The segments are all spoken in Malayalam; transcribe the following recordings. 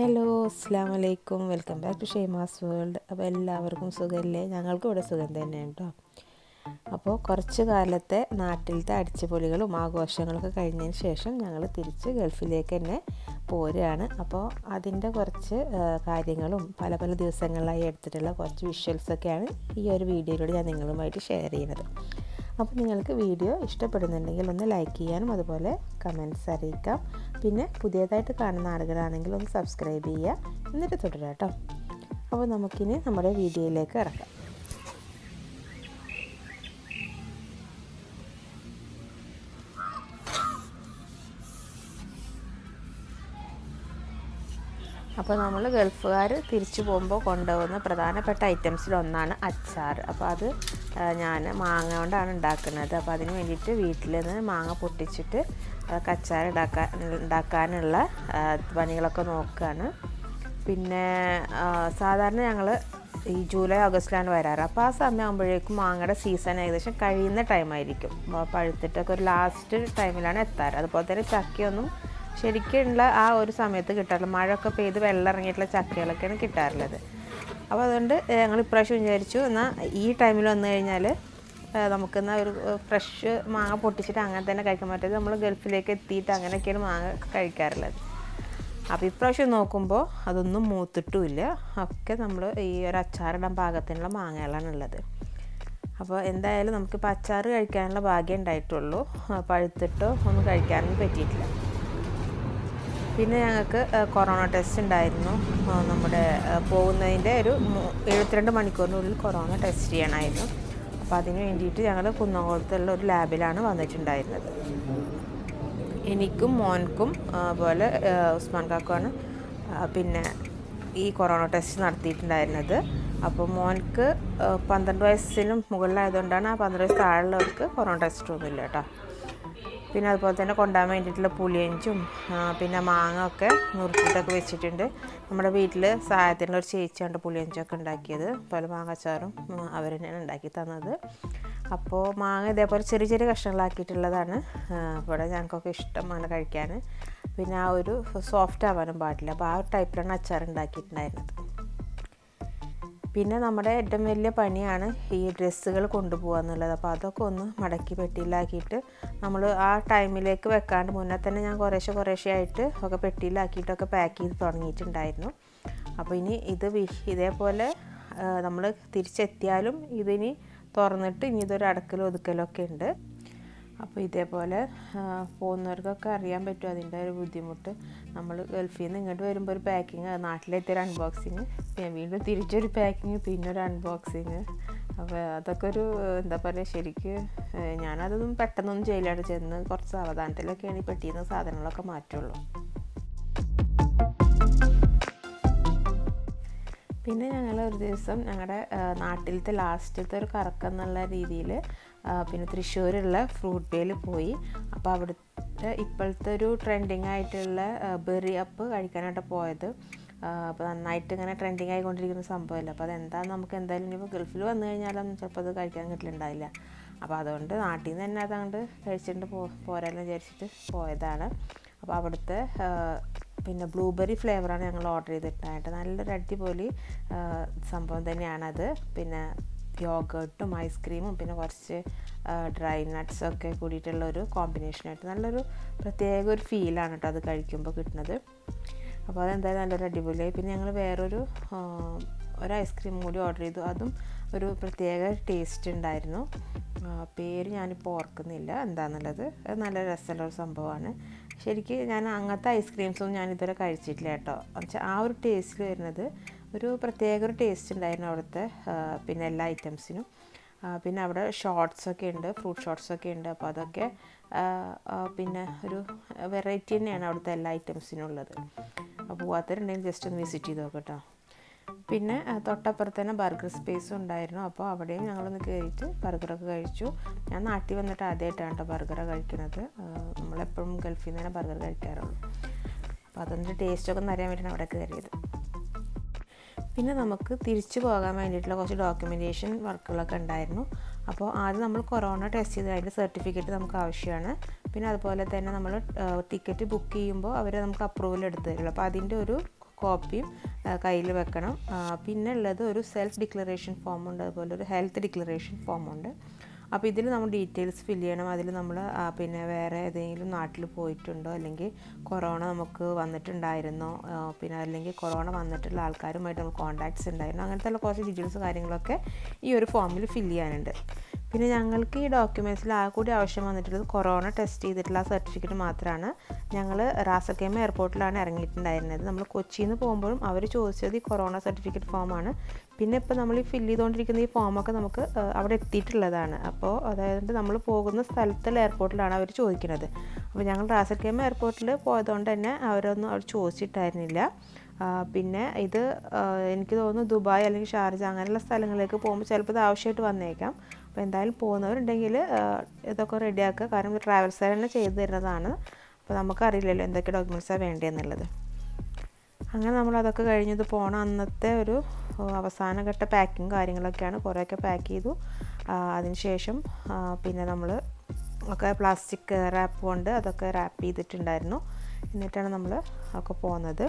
ഹലോ അസ്സാം വലൈക്കും welcome back to Shaima's world. അപ്പോൾ എല്ലാവർക്കും സുഖമല്ലേ ഞങ്ങൾക്കും ഇവിടെ സുഖം തന്നെയാണ് കേട്ടോ അപ്പോൾ കുറച്ച് കാലത്തെ നാട്ടിലത്തെ അടിച്ചുപൊളികളും ആഘോഷങ്ങളൊക്കെ കഴിഞ്ഞതിന് ശേഷം ഞങ്ങൾ തിരിച്ച് ഗൾഫിലേക്ക് തന്നെ പോരുകയാണ്. അപ്പോൾ അതിന്റെ കുറച്ച് കാര്യങ്ങളും പല പല ദിവസങ്ങളിലായി എടുത്തിട്ടുള്ള കുറച്ച് വിഷ്വൽസൊക്കെയാണ് ഈ ഒരു വീഡിയോയിലൂടെ ഞാൻ നിങ്ങളുമായിട്ട് ഷെയർ ചെയ്യുന്നത്. അപ്പോൾ നിങ്ങൾക്ക് വീഡിയോ ഇഷ്ടപ്പെടുന്നുണ്ടെങ്കിൽ ഒന്ന് ലൈക്ക് ചെയ്യാനും അതുപോലെ കമന്റ്സ് അറിയിക്കാം. പിന്നെ പുതിയതായിട്ട് കാണുന്ന ആളുകളാണെങ്കിൽ ഒന്ന് സബ്സ്ക്രൈബ് ചെയ്യുക. എന്നിട്ട് തുടരാം കേട്ടോ. അപ്പോൾ നമുക്കിനി നമ്മുടെ വീഡിയോയിലേക്ക് ഇറക്കാം അപ്പോൾ നമ്മൾ ഗൾഫുകാർ തിരിച്ചു പോകുമ്പോൾ കൊണ്ടുപോകുന്ന പ്രധാനപ്പെട്ട ഐറ്റംസിലൊന്നാണ് അച്ചാർ. അപ്പോൾ അത് ഞാൻ മാങ്ങ കൊണ്ടാണ് ഉണ്ടാക്കുന്നത്. അപ്പോൾ അതിന് വേണ്ടിയിട്ട് വീട്ടിൽ നിന്ന് മാങ്ങ പൊട്ടിച്ചിട്ട് അതൊക്കെ അച്ചാർ ഉണ്ടാക്കാൻ ഉണ്ടാക്കാനുള്ള പണികളൊക്കെ നോക്കുകയാണ് പിന്നെ സാധാരണ ഞങ്ങൾ ഈ ജൂലൈ ഓഗസ്റ്റിലാണ് വരാറ്. അപ്പോൾ ആ സമയമാകുമ്പോഴേക്കും മാങ്ങയുടെ സീസൺ ഏകദേശം കഴിയുന്ന ടൈമായിരിക്കും. പഴുത്തിട്ടൊക്കെ ഒരു ലാസ്റ്റ് ടൈമിലാണ് എത്താറ്. അതുപോലെ തന്നെ ചക്കയൊന്നും ശരിക്കുള്ള ആ ഒരു സമയത്ത് കിട്ടാറില്ല. മഴയൊക്കെ പെയ്ത് വെള്ളം ഇറങ്ങിയിട്ടുള്ള ചക്കകളൊക്കെയാണ് കിട്ടാറുള്ളത്. അപ്പോൾ അതുകൊണ്ട് ഞങ്ങൾ ഇപ്രാവശ്യം വിചാരിച്ചു എന്നാൽ ഈ ടൈമിൽ വന്നു കഴിഞ്ഞാൽ നമുക്കെന്നാൽ ഒരു ഫ്രഷ് മാങ്ങ പൊട്ടിച്ചിട്ട് അങ്ങനെ തന്നെ കഴിക്കാൻ പറ്റരുത് നമ്മൾ ഗൾഫിലേക്ക് എത്തിയിട്ട് അങ്ങനെയൊക്കെയാണ് മാങ്ങ കഴിക്കാറുള്ളത്. അപ്പോൾ ഇപ്രാവശ്യം നോക്കുമ്പോൾ അതൊന്നും മൂത്തിട്ടുമില്ല. ഒക്കെ നമ്മൾ ഈ ഒരു അച്ചാറിടാൻ പാകത്തിനുള്ള മാങ്ങകളാണ് ഉള്ളത് അപ്പോൾ എന്തായാലും നമുക്കിപ്പോൾ അച്ചാർ കഴിക്കാനുള്ള ഭാഗ്യം ഉണ്ടായിട്ടുള്ളൂ. പഴുത്തിട്ടോ ഒന്നും കഴിക്കാനൊന്നും പറ്റിയിട്ടില്ല. പിന്നെ ഞങ്ങൾക്ക് കൊറോണ ടെസ്റ്റ് ഉണ്ടായിരുന്നു. നമ്മുടെ പോകുന്നതിന്റെ ഒരു എഴുപത്തിരണ്ട് മണിക്കൂറിനുള്ളിൽ കൊറോണ ടെസ്റ്റ് ചെയ്യണമായിരുന്നു അപ്പോൾ അതിന് വേണ്ടിയിട്ട് ഞങ്ങൾ കുന്നംകുളത്തുള്ള ഒരു ലാബിലാണ് വന്നിട്ടുണ്ടായിരുന്നത്. എനിക്കും മോൻക്കും അതുപോലെ ഉസ്മാൻ കാക്കുമാണ് പിന്നെ ഈ കൊറോണ ടെസ്റ്റ് നടത്തിയിട്ടുണ്ടായിരുന്നത്. അപ്പോൾ മോൻക്ക് പന്ത്രണ്ട് വയസ്സിനും മുകളിലായതുകൊണ്ടാണ് ആ പന്ത്രണ്ട് വയസ്സ് താഴെയുള്ളവർക്ക് കൊറോണ ടെസ്റ്റ് ഒന്നുമില്ല കേട്ടോ. പിന്നെ അതുപോലെ തന്നെ കൊണ്ടാൻ വേണ്ടിയിട്ടുള്ള പുളിയഞ്ചും പിന്നെ മാങ്ങ ഒക്കെ വെച്ചിട്ടുണ്ട്. നമ്മുടെ വീട്ടിൽ സഹായത്തിനുള്ള ഒരു ചേച്ചിയാണ് പുളിയഞ്ചൊക്കെ ഉണ്ടാക്കിയത്. പല മാങ്ങാച്ചാറും അവർ തന്നെയാണ് ഉണ്ടാക്കി തന്നത്. അപ്പോൾ മാങ്ങ ഇതേപോലെ ചെറിയ ചെറിയ കഷ്ണങ്ങളാക്കിയിട്ടുള്ളതാണ്. ഇവിടെ ഞങ്ങൾക്കൊക്കെ ഇഷ്ടമാണ് കഴിക്കാൻ പിന്നെ ആ ഒരു സോഫ്റ്റ് ആവാനും പാടില്ല. അപ്പോൾ ആ ഒരു ടൈപ്പിലാണ് അച്ചാർ ഉണ്ടാക്കിയിട്ടുണ്ടായിരുന്നത്. പിന്നെ നമ്മുടെ ഏറ്റവും വലിയ പണിയാണ് ഈ ഡ്രസ്സുകൾ കൊണ്ടുപോകുക എന്നുള്ളത് അപ്പോൾ അതൊക്കെ ഒന്ന് മടക്കി പെട്ടിയിലാക്കിയിട്ട് നമ്മൾ ആ ടൈമിലേക്ക് വെക്കാണ്ട് മുന്നേ തന്നെ ഞാൻ കുറേശ്ശെ കുറേശ്ശെ ആയിട്ട് ഒക്കെ പെട്ടിയിലാക്കിയിട്ടൊക്കെ പാക്ക് ചെയ്ത് തുടങ്ങിയിട്ടുണ്ടായിരുന്നു. അപ്പോൾ ഇനി ഇത് ഇതേപോലെ നമ്മൾ തിരിച്ചെത്തിയാലും ഇതിനി തുറന്നിട്ട് ഇനി ഇതൊരു അടക്കലും ഒതുക്കലൊക്കെ ഉണ്ട്. അപ്പോൾ ഇതേപോലെ പോകുന്നവർക്കൊക്കെ അറിയാൻ പറ്റും അതിന്റെ ഒരു ബുദ്ധിമുട്ട്. നമ്മൾ ഗൾഫിൽ നിന്ന് ഇങ്ങോട്ട് വരുമ്പോൾ ഒരു പാക്കിങ് നാട്ടിലെത്തിയ ഒരു അൺബോക്സിങ് പിന്നെ വീണ്ടും തിരിച്ചൊരു പാക്കിങ് പിന്നെ ഒരു അൺബോക്സിങ് അപ്പോൾ അതൊക്കെ ഒരു എന്താ പറയുക ശരിക്ക് ഞാനതൊന്നും പെട്ടെന്നൊന്നും ചെയ്യില്ലാണ്ട് ചെന്ന് കുറച്ച് സാവധാനത്തിലൊക്കെയാണ് ഈ പെട്ടിയിൽ നിന്ന് സാധനങ്ങളൊക്കെ മാറ്റുള്ളൂ. പിന്നെ ഞങ്ങൾ ഒരു ദിവസം ഞങ്ങളുടെ നാട്ടിലത്തെ ലാസ്റ്റത്തെ ഒരു കറക്കം എന്നുള്ള രീതിയിൽ പിന്നെ തൃശ്ശൂരുള്ള ഫ്രൂട്ട് ബേയിൽ പോയി. അപ്പോൾ അവിടുത്തെ ഇപ്പോഴത്തെ ഒരു ട്രെൻഡിങ് ആയിട്ടുള്ള ബെറി അപ്പ് കഴിക്കാനായിട്ട് പോയത്. അപ്പോൾ നന്നായിട്ട് ഇങ്ങനെ ട്രെൻഡിങ് ആയിക്കൊണ്ടിരിക്കുന്ന സംഭവമല്ല. അപ്പോൾ അതെന്താണെന്ന് നമുക്ക് എന്തായാലും ഇനിയിപ്പോൾ ഗൾഫിൽ വന്നു കഴിഞ്ഞാലും ചിലപ്പോൾ അത് കഴിക്കാൻ കിട്ടലുണ്ടാവില്ല. അപ്പോൾ അതുകൊണ്ട് നാട്ടിൽ നിന്ന് തന്നെ അതങ്ങോട്ട് കഴിച്ചിട്ട് പോ പോരാന്ന് വിചാരിച്ചിട്ട് പോയതാണ്. അപ്പോൾ അവിടുത്തെ പിന്നെ ബ്ലൂബെറി ഫ്ലേവറാണ് ഞങ്ങൾ ഓർഡർ ചെയ്തിട്ടായിട്ട് നല്ലൊരു അടിപൊളി സംഭവം തന്നെയാണത്. പിന്നെ യോഗട്ടും ഐസ്ക്രീമും പിന്നെ കുറച്ച് ഡ്രൈ നട്ട്സ് ഒക്കെ കൂടിയിട്ടുള്ള ഒരു കോമ്പിനേഷനായിട്ട് നല്ലൊരു പ്രത്യേക ഒരു ഫീലാണ് കേട്ടോ അത് കഴിക്കുമ്പോൾ കിട്ടുന്നത്. അപ്പോൾ അതെന്തായാലും നല്ലൊരു അടിപൊളിയായി. പിന്നെ ഞങ്ങൾ വേറൊരു ഒരു ഐസ്ക്രീം കൂടി ഓർഡർ ചെയ്തു. അതും ഒരു പ്രത്യേക ടേസ്റ്റ് ഉണ്ടായിരുന്നു. പേര് ഞാനിപ്പോൾ ഓർക്കുന്നില്ല. എന്താണെന്നുള്ളത് അത് നല്ല രസമുള്ള ഒരു സംഭവമാണ്. ശരിക്കും ഞാൻ അങ്ങനത്തെ ഐസ്ക്രീംസൊന്നും ഞാൻ കഴിച്ചിട്ടില്ല കേട്ടോ എന്നുവെച്ചാൽ ആ ഒരു ടേസ്റ്റിൽ വരുന്നത് ഒരു പ്രത്യേക ഒരു ടേസ്റ്റ് ഉണ്ടായിരുന്നു അവിടുത്തെ പിന്നെ എല്ലാ ഐറ്റംസിനും പിന്നെ അവിടെ ഷോർട്സ് ഒക്കെ ഉണ്ട് ഫ്രൂട്ട് ഷോർട്സ് ഒക്കെ ഉണ്ട്. അപ്പോൾ അതൊക്കെ പിന്നെ ഒരു വെറൈറ്റി തന്നെയാണ് അവിടുത്തെ എല്ലാ ഐറ്റംസിനും ഉള്ളത്. അപ്പോൾ പോകാത്തവരുണ്ടെങ്കിൽ ജസ്റ്റ് ഒന്ന് വിസിറ്റ് ചെയ്ത് നോക്കട്ടോ പിന്നെ തൊട്ടപ്പുറത്ത് തന്നെ ബർഗർ സ്പേസും ഉണ്ടായിരുന്നു. അപ്പോൾ അവിടെയും ഞങ്ങളൊന്ന് കയറിയിട്ട് ബർഗറൊക്കെ കഴിച്ചു. ഞാൻ നാട്ടിൽ വന്നിട്ട് ആദ്യമായിട്ടാണ് കേട്ടോ ബർഗർ കഴിക്കുന്നത്. നമ്മളെപ്പോഴും ഗൾഫിൽ നിന്ന് തന്നെ ബർഗർ കഴിക്കാറുള്ളൂ. അപ്പോൾ അതിന്റെ ടേസ്റ്റൊക്കെ ഒന്ന് അറിയാൻ വേണ്ടിയിട്ടാണ് അവിടെ കയറിയത് പിന്നെ നമുക്ക് തിരിച്ചു പോകാൻ വേണ്ടിയിട്ടുള്ള കുറച്ച് ഡോക്യുമെന്റേഷൻ വർക്കുകളൊക്കെ ഉണ്ടായിരുന്നു. അപ്പോൾ ആദ്യം നമ്മൾ കൊറോണ ടെസ്റ്റ് ചെയ്ത് അതിന്റെ സർട്ടിഫിക്കറ്റ് നമുക്ക് ആവശ്യമാണ്. പിന്നെ അതുപോലെ തന്നെ നമ്മൾ ടിക്കറ്റ് ബുക്ക് ചെയ്യുമ്പോൾ അവർ നമുക്ക് അപ്രൂവൽ എടുത്ത് തരുള്ളൂ. അപ്പോൾ അതിന്റെ ഒരു കോപ്പിയും കയ്യിൽ വെക്കണം. പിന്നെ ഉള്ളത് ഒരു സെൽഫ് ഡിക്ലറേഷൻ ഫോമുണ്ട് അതുപോലെ ഒരു ഹെൽത്ത് ഡിക്ലറേഷൻ ഫോമുണ്ട് അപ്പോൾ ഇതിൽ നമ്മൾ ഡീറ്റെയിൽസ് ഫിൽ ചെയ്യണം. അതിൽ നമ്മൾ പിന്നെ വേറെ ഏതെങ്കിലും നാട്ടിൽ പോയിട്ടുണ്ടോ? അല്ലെങ്കിൽ കൊറോണ നമുക്ക് വന്നിട്ടുണ്ടായിരുന്നോ? പിന്നെ അല്ലെങ്കിൽ കൊറോണ വന്നിട്ടുള്ള ആൾക്കാരുമായിട്ട് നമുക്ക് കോൺടാക്ട്സ് ഉണ്ടായിരുന്നു? അങ്ങനത്തെ ഉള്ള കുറച്ച് ഡീറ്റെയിൽസ് കാര്യങ്ങളൊക്കെ ഈ ഒരു ഫോമിൽ ഫിൽ ചെയ്യാനുണ്ട്. പിന്നെ ഞങ്ങൾക്ക് ഈ ഡോക്യുമെന്റ്സിൽ ആ കൂടി ആവശ്യം വന്നിട്ടുള്ളത് കൊറോണ ടെസ്റ്റ് ചെയ്തിട്ടുള്ള ആ സർട്ടിഫിക്കറ്റ് മാത്രമാണ് ഞങ്ങൾ റാസക്കേമ എയർപോർട്ടിലാണ് ഇറങ്ങിയിട്ടുണ്ടായിരുന്നത്. നമ്മൾ കൊച്ചിയിൽ നിന്ന് പോകുമ്പോഴും അവർ ചോദിച്ചത് ഈ കൊറോണ സർട്ടിഫിക്കറ്റ് ഫോമാണ് പിന്നെ ഇപ്പോൾ നമ്മൾ ഈ ഫില്ല് ചെയ്തുകൊണ്ടിരിക്കുന്ന ഈ ഫോമൊക്കെ നമുക്ക് അവിടെ എത്തിയിട്ടുള്ളതാണ്. അപ്പോൾ അതായത് നമ്മൾ പോകുന്ന സ്ഥലത്തുള്ള എയർപോർട്ടിലാണ് അവർ ചോദിക്കുന്നത്. അപ്പോൾ ഞങ്ങൾ റാസക്കേമ എയർപോർട്ടിൽ പോയതുകൊണ്ട് തന്നെ അവരൊന്നും അവർ ചോദിച്ചിട്ടായിരുന്നില്ല. പിന്നെ ഇത് എനിക്ക് തോന്നുന്നു ദുബായ് അല്ലെങ്കിൽ ഷാർജ അങ്ങനെയുള്ള സ്ഥലങ്ങളിലേക്ക് പോകുമ്പോൾ ചിലപ്പോൾ ഇത് ആവശ്യമായിട്ട് വന്നേക്കാം. അപ്പോൾ എന്തായാലും പോകുന്നവരുണ്ടെങ്കിൽ ഇതൊക്കെ റെഡിയാക്കുക കാരണം ട്രാവൽസ് തന്നെ ചെയ്തു തരുന്നതാണ്. അപ്പോൾ നമുക്കറിയില്ലല്ലോ എന്തൊക്കെ ഡോക്യുമെന്റ്സാണ് വേണ്ടതെന്നുള്ളത്. അങ്ങനെ നമ്മൾ അതൊക്കെ കഴിഞ്ഞത് പോണ അന്നത്തെ ഒരു അവസാന അവസാനഘട്ട പാക്കിങ് കാര്യങ്ങളൊക്കെയാണ്. കുറേയൊക്കെ പാക്ക് ചെയ്തു. അതിനുശേഷം പിന്നെ നമ്മൾ ഒക്കെ പ്ലാസ്റ്റിക് റാപ്പ് കൊണ്ട് അതൊക്കെ റാപ്പ് ചെയ്തിട്ടുണ്ടായിരുന്നു. എന്നിട്ടാണ് നമ്മൾ ഒക്കെ പോകുന്നത്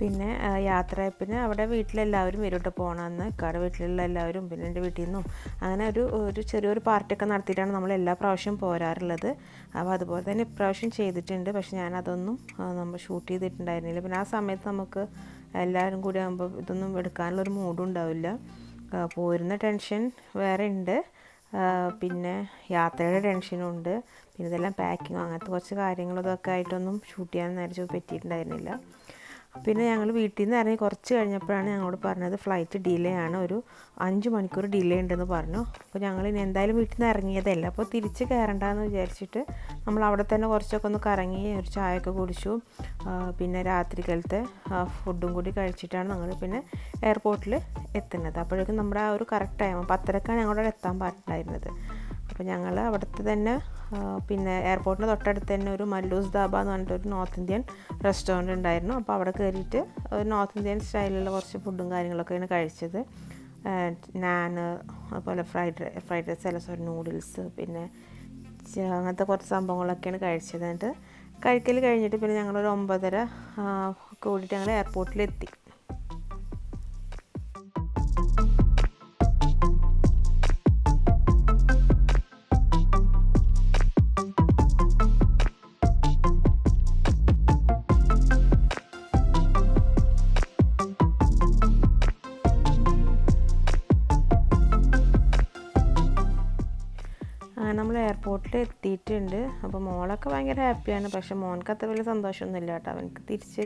പിന്നെ യാത്രയപ്പിന് അവിടെ വീട്ടിലെല്ലാവരും വരും പോകണമെന്ന് ഇക്കാടെ വീട്ടിലുള്ള എല്ലാവരും പിന്നെ എന്റെ വീട്ടിൽ നിന്നും അങ്ങനെ ഒരു ഒരു ചെറിയൊരു പാർട്ടിയൊക്കെ നടത്തിയിട്ടാണ് നമ്മൾ എല്ലാ പ്രാവശ്യവും പോരാറുള്ളത്. അപ്പോൾ അതുപോലെ തന്നെ ഇപ്രാവശ്യം ചെയ്തിട്ടുണ്ട്. പക്ഷെ ഞാനതൊന്നും നമ്മൾ ഷൂട്ട് ചെയ്തിട്ടുണ്ടായിരുന്നില്ല. പിന്നെ ആ സമയത്ത് നമുക്ക് എല്ലാവരും കൂടി ആകുമ്പോൾ ഇതൊന്നും എടുക്കാനുള്ളൊരു മൂഡും ഉണ്ടാവില്ല. പോരുന്ന ടെൻഷൻ വേറെ ഉണ്ട്. പിന്നെ യാത്രയുടെ ടെൻഷനും ഉണ്ട്. പിന്നെ ഇതെല്ലാം പാക്കിങ്ങും അങ്ങനത്തെ കുറച്ച് കാര്യങ്ങളും ഇതൊക്കെ ആയിട്ടൊന്നും ഷൂട്ട് ചെയ്യാൻ നേരം പറ്റിയിട്ടുണ്ടായിരുന്നില്ല. പിന്നെ ഞങ്ങൾ വീട്ടിൽ നിന്ന് ഇറങ്ങി കുറച്ച് കഴിഞ്ഞപ്പോഴാണ് ഞങ്ങളോട് പറഞ്ഞത് ഫ്ലൈറ്റ് ഡിലേ ആണ്. ഒരു അഞ്ച് മണിക്കൂർ ഡിലേ ഉണ്ടെന്ന് പറഞ്ഞു. അപ്പോൾ ഞങ്ങൾ ഇനി എന്തായാലും വീട്ടിൽ നിന്ന് ഇറങ്ങിയതല്ല. അപ്പോൾ തിരിച്ച് കയറണ്ടെന്ന് വിചാരിച്ചിട്ട് നമ്മൾ അവിടെ തന്നെ കുറച്ചൊക്കെ ഒന്ന് കറങ്ങി ഒരു ചായയൊക്കെ കുടിച്ചു. പിന്നെ രാത്രികാലത്തെ ഫുഡും കൂടി കഴിച്ചിട്ടാണ് ഞങ്ങൾ പിന്നെ എയർപോർട്ടിൽ എത്തുന്നത്. അപ്പോഴേക്കും നമ്മുടെ ആ ഒരു കറക്റ്റ് ടൈം പത്തരക്കാണ് ഞങ്ങളവിടെ എത്താൻ പറഞ്ഞിട്ടുണ്ടായിരുന്നത്. അപ്പോൾ ഞങ്ങൾ അവിടുത്തെ തന്നെ പിന്നെ എയർപോർട്ടിന് തൊട്ടടുത്ത് തന്നെ ഒരു മല്ലൂസ് ദാബ എന്ന് പറഞ്ഞിട്ട് ഒരു നോർത്ത് ഇന്ത്യൻ റെസ്റ്റോറന്റ് ഉണ്ടായിരുന്നു. അപ്പോൾ അവിടെ കയറിയിട്ട് ഒരു നോർത്ത് ഇന്ത്യൻ സ്റ്റൈലിലുള്ള കുറച്ച് ഫുഡും കാര്യങ്ങളൊക്കെയാണ് കഴിച്ചത്. നാന് അതുപോലെ ഫ്രൈഡ് ഫ്രൈഡ് റൈസ് അല്ല സോറി നൂഡിൽസ് പിന്നെ അങ്ങനത്തെ കുറച്ച് സംഭവങ്ങളൊക്കെയാണ് കഴിച്ചത്. എന്നിട്ട് കഴിക്കൽ കഴിഞ്ഞിട്ട് പിന്നെ ഞങ്ങളൊരു ഒമ്പതര കൂടിയിട്ട് ഞങ്ങൾ എയർപോർട്ടിലെത്തി. എയർപോർട്ടിൽ എത്തിയിട്ടുണ്ട്. അപ്പോൾ മോളൊക്കെ ഭയങ്കര ഹാപ്പിയാണ് പക്ഷെ മോനക്ക് അത്ര വലിയ സന്തോഷമൊന്നുമില്ല കേട്ടോ. അവനക്ക് തിരിച്ച്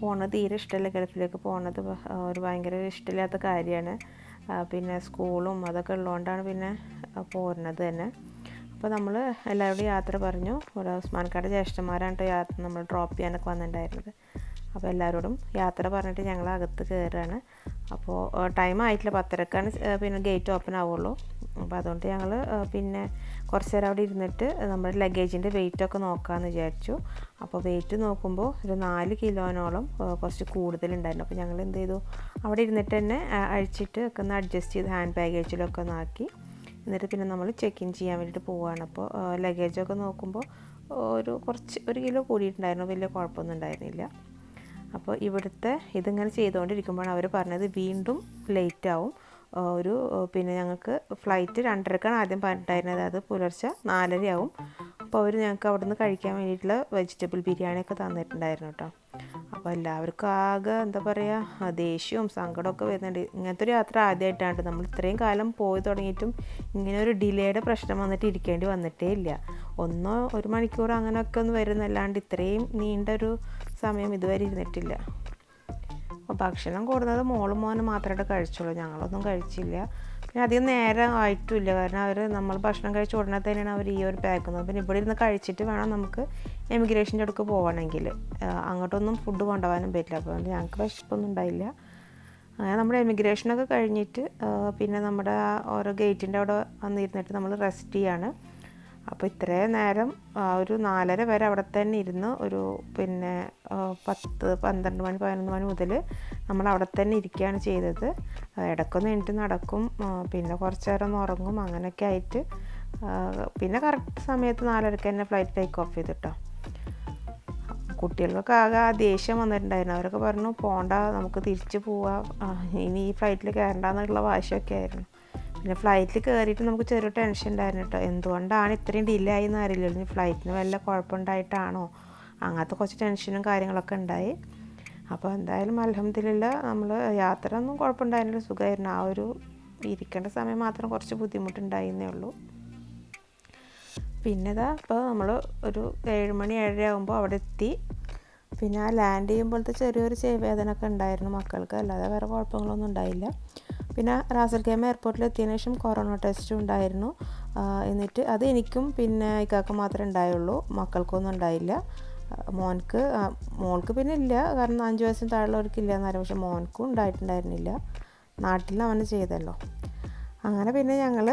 പോണത് തീരെ ഇഷ്ടമല്ല ഗൾഫിലേക്ക് പോണത്. ഒരു ഭയങ്കര ഇഷ്ടമില്ലാത്ത കാര്യമാണ്. പിന്നെ സ്കൂളും അതൊക്കെ ഉള്ളതുകൊണ്ടാണ് പിന്നെ പോരുന്നത് തന്നെ. അപ്പോൾ നമ്മൾ എല്ലാവരോടും യാത്ര പറഞ്ഞു. ഇവിടെ ഉസ്മാൻക്കാട് ജ്യേഷ്ഠന്മാരാണ് യാത്ര നമ്മൾ ഡ്രോപ്പ് ചെയ്യാനൊക്കെ വന്നിട്ടുണ്ടായിരുന്നത്. അപ്പോൾ എല്ലാവരോടും യാത്ര പറഞ്ഞിട്ട് ഞങ്ങൾ അകത്ത് കയറുകയാണ് അപ്പോൾ ടൈം ആയിട്ടില്ല. പത്തരക്കാണ് പിന്നെ ഗേറ്റ് ഓപ്പൺ ആവുള്ളൂ. അപ്പോൾ അതുകൊണ്ട് ഞങ്ങൾ പിന്നെ കുറച്ച് നേരം അവിടെ ഇരുന്നിട്ട് നമ്മുടെ ലഗേജിന്റെ വെയിറ്റൊക്കെ നോക്കാമെന്ന് വിചാരിച്ചു. അപ്പോൾ വെയിറ്റ് നോക്കുമ്പോൾ ഒരു നാല് കിലോനോളം കുറച്ച് കൂടുതലുണ്ടായിരുന്നു. അപ്പോൾ ഞങ്ങൾ എന്ത് ചെയ്തു? അവിടെ ഇരുന്നിട്ട് തന്നെ അഴിച്ചിട്ട് ഒക്കെ ഒന്ന് അഡ്ജസ്റ്റ് ചെയ്ത് ഹാൻഡ് ബാഗേജിലൊക്കെ ഒന്ന് ആക്കി. എന്നിട്ട് പിന്നെ നമ്മൾ ചെക്ക് ഇൻ ചെയ്യാൻ വേണ്ടിയിട്ട് പോവുകയാണ് അപ്പോൾ ലഗേജൊക്കെ നോക്കുമ്പോൾ ഒരു കുറച്ച് ഒരു കിലോ കൂടിയിട്ടുണ്ടായിരുന്നു. വലിയ കുഴപ്പമൊന്നും ഉണ്ടായിരുന്നില്ല. അപ്പോൾ ഇവിടുത്തെ ഇതിങ്ങനെ ചെയ്തുകൊണ്ടിരിക്കുമ്പോഴാണ് അവർ പറഞ്ഞത് വീണ്ടും ലേറ്റ് ആവും. ഒരു പിന്നെ ഞങ്ങൾക്ക് ഫ്ലൈറ്റ് രണ്ടരക്കാണ് ആദ്യം പറഞ്ഞിട്ടുണ്ടായിരുന്നത്. അത് പുലർച്ചെ നാലരയാവും. അപ്പോൾ അവർ ഞങ്ങൾക്ക് അവിടെ നിന്ന് കഴിക്കാൻ വേണ്ടിയിട്ടുള്ള വെജിറ്റബിൾ ബിരിയാണിയൊക്കെ തന്നിട്ടുണ്ടായിരുന്നു കേട്ടോ അപ്പോൾ എല്ലാവർക്കും ആകെ എന്താ പറയുക ദേഷ്യവും സങ്കടമൊക്കെ വരുന്നുണ്ട്. ഇങ്ങനത്തെ ഒരു യാത്ര ആദ്യമായിട്ടാണ് നമ്മൾ ഇത്രയും കാലം പോയി തുടങ്ങിയിട്ടും ഇങ്ങനെ ഒരു ഡിലേയുടെ പ്രശ്നം വന്നിട്ട് ഇരിക്കേണ്ടി വന്നിട്ടേ ഇല്ല. ഒന്നോ ഒരു മണിക്കൂർ അങ്ങനെയൊക്കെ ഒന്ന് വരുന്നല്ലാണ്ട് ഇത്രയും നീണ്ടൊരു സമയം ഇതുവരെ ഇരുന്നിട്ടില്ല. ഭക്ഷണം കൂടുന്നത് മോളും മോനും മാത്രമായിട്ട് കഴിച്ചുള്ളൂ. ഞങ്ങളൊന്നും കഴിച്ചില്ല. പിന്നെ അധികം നേരം ആയിട്ടില്ല. കാരണം അവർ നമ്മൾ ഭക്ഷണം കഴിച്ച ഉടനെ തന്നെയാണ് അവർ ഈ ഒരു പാക്കുന്നത് പിന്നെ ഇവിടെ ഇരുന്ന് കഴിച്ചിട്ട് വേണം നമുക്ക് എമിഗ്രേഷന്റെ അടുക്ക് പോകണമെങ്കിൽ അങ്ങോട്ടൊന്നും ഫുഡ് കൊണ്ടുപോകാനും പറ്റില്ല. അപ്പോൾ ഞങ്ങൾക്ക് വിശപ്പൊന്നും ഉണ്ടായില്ല. അങ്ങനെ നമ്മുടെ എമിഗ്രേഷനൊക്കെ കഴിഞ്ഞിട്ട് പിന്നെ നമ്മുടെ ഓരോ ഗേറ്റിന്റെ അവിടെ വന്നിരുന്നിട്ട് നമ്മൾ റെസ്റ്റ് ചെയ്യാണ്. അപ്പോൾ ഇത്രയും നേരം ഒരു നാലര വരെ അവിടെ തന്നെ ഇരുന്ന് ഒരു പിന്നെ പത്ത് പന്ത്രണ്ട് മണി പതിനൊന്ന് മണി മുതൽ നമ്മൾ അവിടെ തന്നെ ഇരിക്കുകയാണ് ചെയ്തത്. ഇടയ്ക്കൊന്ന് എണീറ്റ് നടക്കും പിന്നെ കുറച്ച് നേരം ഒന്ന് ഉറങ്ങും അങ്ങനെയൊക്കെ ആയിട്ട് പിന്നെ കറക്റ്റ് സമയത്ത് നാലരക്ക് തന്നെ ഫ്ലൈറ്റ് ടേക്ക് ഓഫ് ചെയ്തിട്ടോ. കുട്ടികൾക്കൊക്കെ ആകെ ആ ദേഷ്യം വന്നിട്ടുണ്ടായിരുന്നു. അവരൊക്കെ പറഞ്ഞു പോണ്ട നമുക്ക് തിരിച്ചു പോവാം. ഇനി ഈ ഫ്ലൈറ്റിൽ കയറണ്ടെന്നുള്ള വാശിയൊക്കെ ആയിരുന്നു. പിന്നെ ഫ്ലൈറ്റിൽ കയറിയിട്ട് നമുക്ക് ചെറിയ ടെൻഷൻ ഉണ്ടായിരുന്നു കേട്ടോ എന്തുകൊണ്ടാണ് ഇത്രയും ഡിലേ ആയി എന്ന് അറിയില്ല ഇനി ഫ്ലൈറ്റിന് വല്ല കുഴപ്പമുണ്ടായിട്ടാണോ? അങ്ങനത്തെ കുറച്ച് ടെൻഷനും കാര്യങ്ങളൊക്കെ ഉണ്ടായി അപ്പോൾ എന്തായാലും അലഹമ്മദില്ല നമ്മൾ യാത്ര ഒന്നും കുഴപ്പമുണ്ടായിരുന്നില്ല. സുഖമായിരുന്നു ആ ഒരു ഇരിക്കേണ്ട സമയം മാത്രം കുറച്ച് ബുദ്ധിമുട്ടുണ്ടായിരുന്നേ ഉള്ളൂ. പിന്നെതാ ഇപ്പോൾ നമ്മൾ ഒരു ഏഴ് മണി ഏഴര ആകുമ്പോൾ അവിടെ എത്തി. പിന്നെ ആ ലാൻഡ് ചെയ്യുമ്പോഴത്തെ ചെറിയൊരു ചെവിവേദന ഒക്കെ ഉണ്ടായിരുന്നു മക്കൾക്ക്. അല്ലാതെ വേറെ കുഴപ്പങ്ങളൊന്നും ഉണ്ടായില്ല പിന്നെ റാസൽ കേമ എയർപോർട്ടിൽ എത്തിയതിനു ശേഷം കൊറോണ ടെസ്റ്റും ഉണ്ടായിരുന്നു. എന്നിട്ട് അത് എനിക്കും പിന്നെ ഇക്കാക്ക് മാത്രമേ ഉണ്ടായുള്ളൂ. മക്കൾക്കൊന്നും ഉണ്ടായില്ല. മോൻക്ക് മോൾക്ക് പിന്നെ ഇല്ല. കാരണം അഞ്ച് വയസ്സിന് താഴെയുള്ളവർക്ക് ഇല്ല എന്നാലും പക്ഷെ മോൻക്കും ഉണ്ടായിട്ടുണ്ടായിരുന്നില്ല. നാട്ടിൽ അവന് ചെയ്തല്ലോ. അങ്ങനെ പിന്നെ ഞങ്ങൾ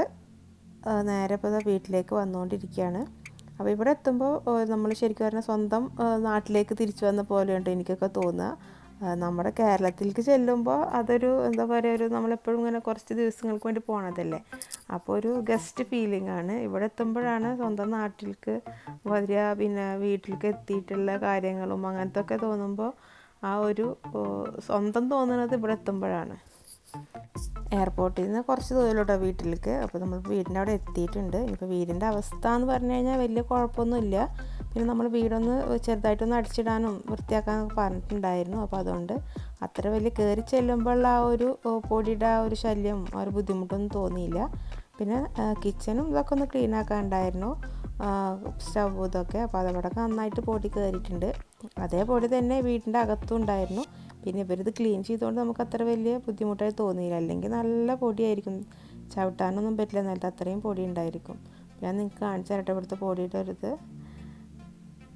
നേരെ ഇപ്പോൾ വീട്ടിലേക്ക് വന്നുകൊണ്ടിരിക്കുകയാണ്. അപ്പോൾ ഇവിടെ എത്തുമ്പോൾ നമ്മൾ ശരിക്കും പറഞ്ഞാൽ സ്വന്തം നാട്ടിലേക്ക് തിരിച്ചു വന്ന പോലെയുണ്ട് എനിക്കൊക്കെ തോന്നുക. നമ്മുടെ കേരളത്തിലേക്ക് ചെല്ലുമ്പോൾ അതൊരു എന്താ പറയുക ഒരു നമ്മളെപ്പോഴും ഇങ്ങനെ കുറച്ച് ദിവസങ്ങൾക്ക് വേണ്ടി പോണതല്ലേ? അപ്പോൾ ഒരു ഗസ്റ്റ് ഫീലിംഗ് ആണ്. ഇവിടെ എത്തുമ്പോഴാണ് സ്വന്തം നാട്ടിലേക്ക് വരിക പിന്നെ വീട്ടിലേക്ക് എത്തിയിട്ടുള്ള കാര്യങ്ങളും അങ്ങനത്തെ ഒക്കെ തോന്നുമ്പോൾ ആ ഒരു സ്വന്തം തോന്നുന്നത് ഇവിടെ എത്തുമ്പോഴാണ്. എയർപോർട്ടിൽ നിന്ന് കുറച്ച് ദൂരമുണ്ടോ വീട്ടിലേക്ക്. അപ്പോൾ നമ്മൾ വീടിന്റെ അവിടെ എത്തിയിട്ടുണ്ട്. ഇപ്പോൾ വീടിന്റെ അവസ്ഥ എന്ന് പറഞ്ഞു കഴിഞ്ഞാൽ വലിയ കുഴപ്പമൊന്നുമില്ല. പിന്നെ നമ്മൾ വീടൊന്ന് ചെറുതായിട്ടൊന്ന് അടിച്ചിടാനും വൃത്തിയാക്കാനൊക്കെ പറഞ്ഞിട്ടുണ്ടായിരുന്നു. അപ്പോൾ അതുകൊണ്ട് അത്ര വലിയ കയറി ചെല്ലുമ്പോഴുള്ള ആ ഒരു പൊടിയുടെ ആ ഒരു ശല്യം ആ ഒരു ബുദ്ധിമുട്ടൊന്നും തോന്നിയില്ല. പിന്നെ കിച്ചനും ഇതൊക്കെ ഒന്ന് ക്ലീൻ ആക്കാനുണ്ടായിരുന്നു സ്റ്റവ് ഇതൊക്കെ. അപ്പോൾ അതവിടെ നന്നായിട്ട് പൊടി കയറിയിട്ടുണ്ട് അതേ പൊടി തന്നെ വീടിന്റെ അകത്തും ഉണ്ടായിരുന്നു. പിന്നെ ഇവരിത് ക്ലീൻ ചെയ്തുകൊണ്ട് നമുക്ക് അത്ര വലിയ ബുദ്ധിമുട്ടായി തോന്നിയില്ല. അല്ലെങ്കിൽ നല്ല പൊടിയായിരിക്കും. ചവിട്ടാനൊന്നും പറ്റില്ല. നല്ല അത്രയും പൊടി ഉണ്ടായിരിക്കും. ഞാൻ നിങ്ങൾക്ക് കാണിച്ചു തരട്ടെ ഇവിടുത്തെ പൊടിയുടെ ഒരു ഇത്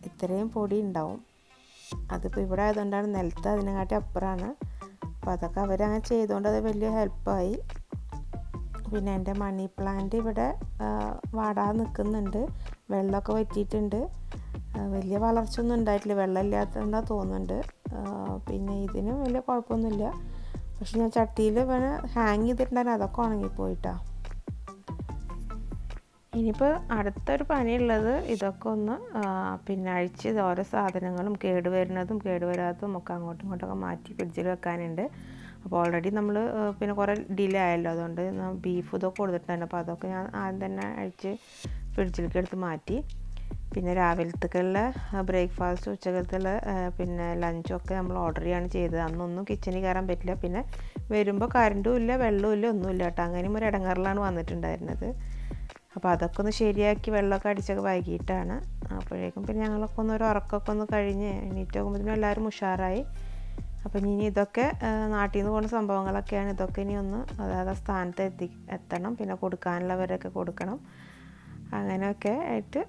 ഇത്രയും പൊടി ഉണ്ടാവും. അതിപ്പോൾ ഇവിടെ ആയതുകൊണ്ടാണ് നിലത്ത് അതിനെക്കാട്ടി അപ്പുറമാണ് അപ്പോൾ അതൊക്കെ അവരങ്ങനെ ചെയ്തുകൊണ്ട് അത് വലിയ ഹെൽപ്പായി. പിന്നെ എന്റെ മണി പ്ലാന്റ് ഇവിടെ വാടാതെ നിൽക്കുന്നുണ്ട്. വെള്ളമൊക്കെ വറ്റിയിട്ടുണ്ട്. വലിയ വളർച്ചയൊന്നും ഉണ്ടായിട്ടില്ല. വെള്ളം ഇല്ലാത്തതുകൊണ്ടാണ് തോന്നുന്നുണ്ട് പിന്നെ ഇതിനും വലിയ കുഴപ്പമൊന്നുമില്ല. പക്ഷെ ഞാൻ ചട്ടിയിൽ വേണേൽ ഹാങ് ചെയ്തിട്ടുണ്ടായിരുന്നു. അതൊക്കെ ഉണങ്ങിപ്പോയിട്ടാ ഇനിയിപ്പോൾ അടുത്തൊരു പണിയുള്ളത് ഇതൊക്കെ ഒന്ന് പിന്നെ അഴിച്ച് ഓരോ സാധനങ്ങളും കേടുവരുന്നതും കേടുവരാത്തതും ഒക്കെ അങ്ങോട്ടും ഇങ്ങോട്ടൊക്കെ മാറ്റി ഫ്രിഡ്ജിൽ വെക്കാനുണ്ട്. അപ്പോൾ ഓൾറെഡി നമ്മൾ പിന്നെ കുറേ ഡിലേ ആയല്ലോ. അതുകൊണ്ട് ബീഫ് ഇതൊക്കെ കൊടുത്തിട്ടുണ്ട്. അപ്പോൾ അതൊക്കെ ഞാൻ ആദ്യം തന്നെ അഴിച്ച് ഫ്രിഡ്ജിലേക്ക് എടുത്ത് മാറ്റി. പിന്നെ രാവിലത്തേക്കുള്ള ബ്രേക്ക്ഫാസ്റ്റ് ഉച്ചക്കലത്തുള്ള പിന്നെ ലഞ്ചും ഒക്കെ നമ്മൾ ഓർഡർ ചെയ്യാണ് ചെയ്തത്. അന്നൊന്നും കിച്ചണിൽ കയറാൻ പറ്റില്ല. പിന്നെ വരുമ്പോൾ കറണ്ടും ഇല്ല വെള്ളവും ഇല്ല ഒന്നുമില്ല കേട്ടോ. അങ്ങനെയും ഒരു ഇടങ്ങാറിലാണ് വന്നിട്ടുണ്ടായിരുന്നത്. അപ്പോൾ അതൊക്കെ ഒന്ന് ശരിയാക്കി വെള്ളമൊക്കെ അടിച്ചൊക്കെ വൈകിട്ടാണ് അപ്പോഴേക്കും പിന്നെ ഞങ്ങളൊക്കെ ഒന്ന് ഒരു ഉറക്കമൊക്കെ ഒന്ന് കഴിഞ്ഞ് എണീറ്റ് നോക്കുമ്പോഴത്തേനും എല്ലാവരും ഉഷാറായി. അപ്പം ഇനി ഇതൊക്കെ നാട്ടിൽ നിന്ന് പോകുന്ന സംഭവങ്ങളൊക്കെയാണ് ഇതൊക്കെ ഇനി ഒന്ന് അതായത് സ്ഥാനത്ത് എത്തി എത്തണം. പിന്നെ കൊടുക്കാനുള്ളവരൊക്കെ കൊടുക്കണം. അങ്ങനെയൊക്കെ ആയിട്ട്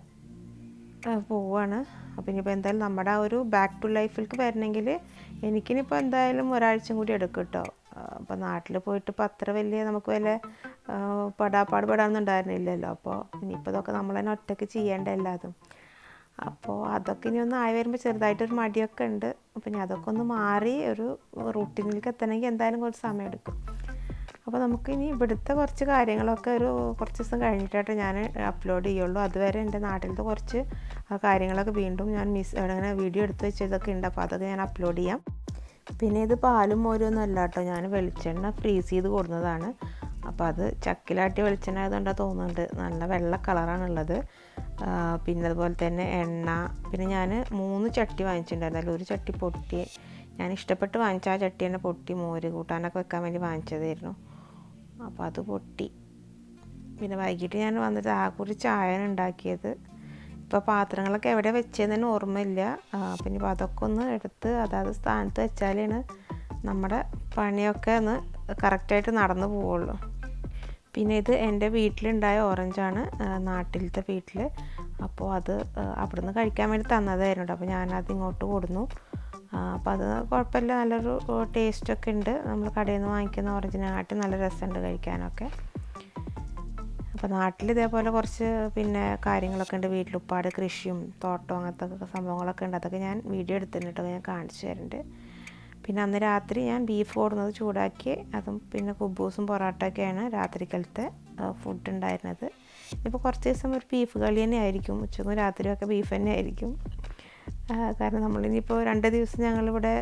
പോവാണ്. അപ്പോൾ ഇനിയിപ്പോൾ എന്തായാലും നമ്മുടെ ആ ഒരു ബാക്ക് ടു ലൈഫിലേക്ക് വരണമെങ്കിൽ എനിക്കിനിപ്പോൾ എന്തായാലും ഒരാഴ്ചയും കൂടി എടുക്കും കേട്ടോ അപ്പോൾ നാട്ടിൽ പോയിട്ട് ഇപ്പോൾ അത്ര വലിയ നമുക്ക് വല്ല പെടാപ്പാട് പെടാനൊന്നും ഉണ്ടായിരുന്നില്ലല്ലോ അപ്പോൾ ഇനിയിപ്പോൾ ഇതൊക്കെ നമ്മൾ തന്നെ ഒറ്റയ്ക്ക് ചെയ്യേണ്ട എല്ലാതും. അപ്പോൾ അതൊക്കെ ഇനി ഒന്ന് ആയി വരുമ്പോൾ ചെറുതായിട്ടൊരു മടിയൊക്കെ ഉണ്ട്. അപ്പം ഞാൻ അതൊക്കെ ഒന്ന് മാറി ഒരു റൂട്ടീനിലേക്ക് എത്തണമെങ്കിൽ എന്തായാലും കുറച്ച് സമയം എടുക്കും അപ്പോൾ നമുക്ക് ഇനി ഇവിടുത്തെ കുറച്ച് കാര്യങ്ങളൊക്കെ ഒരു കുറച്ച് ദിവസം കഴിഞ്ഞിട്ടായിട്ട് ഞാൻ അപ്ലോഡ് ചെയ്യുള്ളൂ. അതുവരെ എന്റെ നാട്ടിലത്തെ കുറച്ച് കാര്യങ്ങളൊക്കെ വീണ്ടും ഞാൻ മിസ് അങ്ങനെ വീഡിയോ എടുത്ത് വെച്ചതൊക്കെ ഉണ്ട്. അപ്പോൾ അതൊക്കെ ഞാൻ അപ്ലോഡ് ചെയ്യാം. പിന്നെ ഇത് പാലും മോരും ഒന്നും അല്ല കേട്ടോ. ഞാൻ വെളിച്ചെണ്ണ ഫ്രീസ് ചെയ്ത് കൊടുക്കുന്നതാണ് അപ്പോൾ അത് ചക്കിലാട്ടി വെളിച്ചെണ്ണ ആയതുകൊണ്ടാണ് തോന്നുന്നുണ്ട് നല്ല വെള്ള കളറാണുള്ളത്. പിന്നെ അതുപോലെ തന്നെ എണ്ണ. പിന്നെ ഞാൻ മൂന്ന് ചട്ടി വാങ്ങിച്ചിട്ടുണ്ടായിരുന്നു. അതിൽ ഒരു ചട്ടി പൊട്ടി. ഞാൻ ഇഷ്ടപ്പെട്ട് വാങ്ങിച്ച ആ ചട്ടി തന്നെ പൊട്ടി. മോര് കൂട്ടാനൊക്കെ വെക്കാൻ വേണ്ടി വാങ്ങിച്ചതായിരുന്നു. അപ്പോൾ അത് പൊട്ടി. പിന്നെ വൈകിട്ട് ഞാൻ വന്നിട്ട് ആ കുറി ചായയാണ് ഉണ്ടാക്കിയത്. ഇപ്പോൾ പാത്രങ്ങളൊക്കെ എവിടെ വെച്ചതെന്ന് തന്നെ ഓർമ്മയില്ല. പിന്നെ അതൊക്കെ ഒന്ന് എടുത്ത് അതാത് സ്ഥാനത്ത് വെച്ചാലാണ് നമ്മുടെ പണിയൊക്കെ ഒന്ന് കറക്റ്റായിട്ട് നടന്നു പോവുള്ളൂ. പിന്നെ ഇത് എന്റെ വീട്ടിലുണ്ടായ ഓറഞ്ചാണ് നാട്ടിലത്തെ വീട്ടിൽ അപ്പോൾ അത് അവിടുന്ന് കഴിക്കാൻ വേണ്ടി തന്നതായിരുന്നു. അപ്പോൾ ഞാനത് ഇങ്ങോട്ട് കൊടുന്നു. അപ്പോൾ അത് കുഴപ്പമില്ല. നല്ലൊരു ടേസ്റ്റൊക്കെ ഉണ്ട്. നമ്മൾ കടയിൽ നിന്ന് വാങ്ങിക്കുന്ന ഓറഞ്ചിനെക്കാട്ടി നല്ല രസമുണ്ട് കഴിക്കാനൊക്കെ. അപ്പോൾ നാട്ടിൽ ഇതേപോലെ കുറച്ച് പിന്നെ കാര്യങ്ങളൊക്കെ ഉണ്ട്. വീട്ടിലുപ്പാട് കൃഷിയും തോട്ടവും അങ്ങനത്തെ സംഭവങ്ങളൊക്കെ ഉണ്ട്. അതൊക്കെ ഞാൻ വീഡിയോ എടുത്തിട്ടുണ്ട് ഞാൻ കാണിച്ചു തരുന്നുണ്ട് പിന്നെ അന്ന് രാത്രി ഞാൻ ബീഫ് കൊടുന്നത് ചൂടാക്കി അതും പിന്നെ കുബൂസും പൊറോട്ടയൊക്കെയാണ് രാത്രിക്കലത്തെ ഫുഡ് ഉണ്ടായിരുന്നത്. ഇപ്പോൾ കുറച്ച് ദിവസം ഒരു ബീഫ് കളി തന്നെ ആയിരിക്കും. ഉച്ചക്കും രാത്രിയും ഒക്കെ ബീഫ് തന്നെ ആയിരിക്കും. കാരണം നമ്മളിനിയിപ്പോൾ രണ്ട് ദിവസം ഞങ്ങളിവിടെ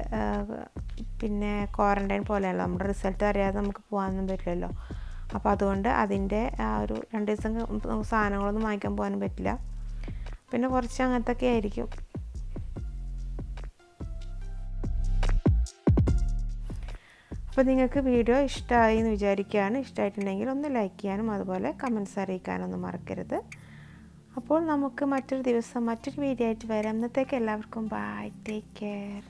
പിന്നെ ക്വാറന്റൈൻ പോലെയല്ല. നമ്മുടെ റിസൾട്ട് അറിയാതെ നമുക്ക് പോകാനൊന്നും പറ്റില്ലല്ലോ. അപ്പോൾ അതുകൊണ്ട് അതിന്റെ ആ ഒരു രണ്ട് ദിവസം സാധനങ്ങളൊന്നും വാങ്ങിക്കാൻ പോകാനും പറ്റില്ല. പിന്നെ കുറച്ച് അങ്ങനത്തെ ഒക്കെ ആയിരിക്കും. അപ്പോൾ നിങ്ങൾക്ക് വീഡിയോ ഇഷ്ടമായി എന്ന് വിചാരിക്കുകയാണ്. ഇഷ്ടമായിട്ടുണ്ടെങ്കിൽ ഒന്ന് ലൈക്ക് ചെയ്യാനും അതുപോലെ കമൻസ് അറിയിക്കാനൊന്നും മറക്കരുത്. അപ്പോൾ നമുക്ക് മറ്റൊരു ദിവസം മറ്റൊരു വീഡിയോ ആയിട്ട് വരാം. ഇന്നത്തേക്ക് എല്ലാവർക്കും ബൈ ടേക്ക് കെയർ